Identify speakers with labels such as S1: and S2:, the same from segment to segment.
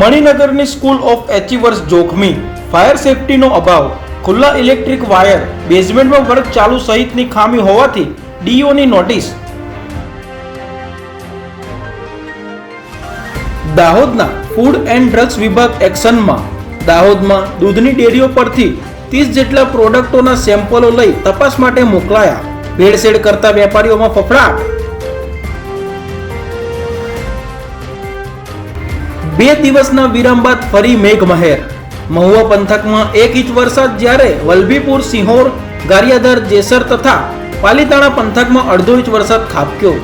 S1: મણિનગરની school of એચિવર્સ જોખમી. Fire સેફટીનો અભાવ. ખુલ્લા ઇલેક્ટ્રિક વાયર બેઝમેન્ટમાં વર્ક ચાલુ સહિતની ખામી હોવાથી ડીઓની નોટિસ. દાહોદના ફૂડ એન્ડ ડ્રગ્સ વિભાગ એક્શનમાં. દાહોદમાં દૂધની ડેરીઓ પરથી ત્રીસ જેટલા પ્રોડક્ટોના સેમ્પલો લઈ તપાસ માટે મોકલાયા. ભેળસેળ કરતા વેપારીઓમાં ફફડાટ. બે દિવસના વિરામ બાદ ફરી મેઘમહેર. મહુવા પંથકમાં એક ઇંચ વરસાદ જ્યારે વલભીપુર, સિંહોર, ગારિયાધાર, જેસર તથા પાલીતાણા પંથકમાં અડધો ઇંચ વરસાદ ખાબક્યો.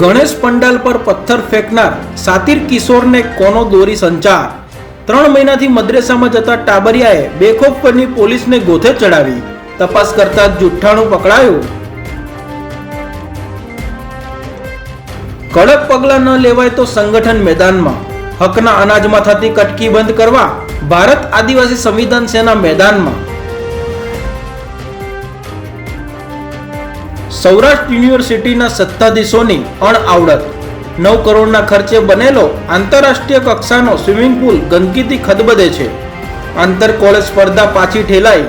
S1: ગણેશ પંડાલ પર પથ્થર ફેંકનાર સાતિર કિશોરને કોનો દોરી સંચાર? ત્રણ મહિનાથી મદ્રેસામાં જતા ટાબરિયાએ બેખોફ પરની પોલીસને ગોથે ચડાવી. તપાસ કરતા જુઠ્ઠાણું પકડાયું. કડક પગલાં ન લેવાય તો સંગઠન મેદાનમાં. હકના અનાજમાં થતી કટકી બંધ કરવા ભારત આદિવાસી સંવિધાન સેના મેદાનમાં. સૌરાષ્ટ્ર યુનિવર્સિટીના સત્તાધીશોની અણઆવડત. નવ કરોડના ખર્ચે બનેલો આંતરરાષ્ટ્રીય કક્ષાનો સ્વિમિંગ પુલ ગંદકીથી ખદબદે છે. આંતર કોલેજ સ્પર્ધા પાછી ઠેલાઈ